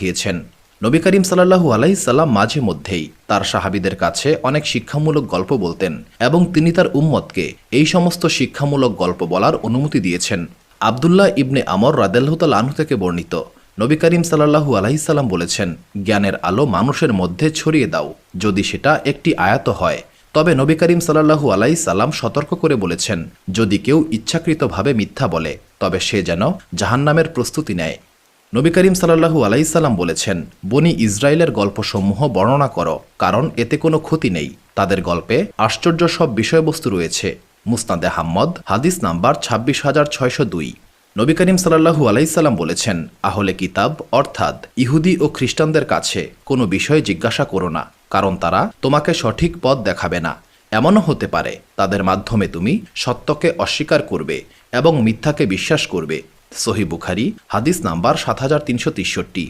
পাঠিয়েছেন। নবী করিম সাল্লাহু আলাইসাল্লাম মাঝে মধ্যেই তার সাহাবিদের কাছে অনেক শিক্ষামূলক গল্প বলতেন এবং তিনি তার উম্মতকে এই সমস্ত শিক্ষামূলক গল্প বলার অনুমতি দিয়েছেন। আবদুল্লাহ ইবনে আমর রাদেল্লাহতাল আনহু থেকে বর্ণিত, নবী করিম সাল্লাহু আলাইসাল্লাম বলেছেন, জ্ঞানের আলো মানুষের মধ্যে ছড়িয়ে দাও, যদি সেটা একটি আয়াত হয়। তবে নবী করিম সাল্লাহু আলাই সাল্লাম সতর্ক করে বলেছেন, যদি কেউ ইচ্ছাকৃতভাবে মিথ্যা বলে, তবে সে যেন জাহান্নামের প্রস্তুতি নেয়। নবী করিম সাল্লাহু আলাইসাল্লাম বলেছেন, বনি ইসরায়েলের গল্পসমূহ বর্ণনা করো, কারণ এতে কোনো ক্ষতি নেই। তাদের গল্পে আশ্চর্য সব বিষয়বস্তু রয়েছে। মুসনাদে হাম্মদ, হাদিস নাম্বার ছাব্বিশ হাজার ছয়শো দুই। নবী করিম সাল্লাহু আলাইসাল্লাম বলেছেন, আহলে কিতাব, অর্থাৎ ইহুদি ও খ্রিস্টানদের কাছে কোনো বিষয় জিজ্ঞাসা করো না, কারণ তারা তোমাকে সঠিক পথ দেখাবে না। এমনও হতে পারে, তাদের মাধ্যমে তুমি সত্যকে অস্বীকার করবে এবং মিথ্যাকে বিশ্বাস করবে। সহি বুখারি হাদিস নাম্বার সাত হাজার তিনশো তেষট্টি।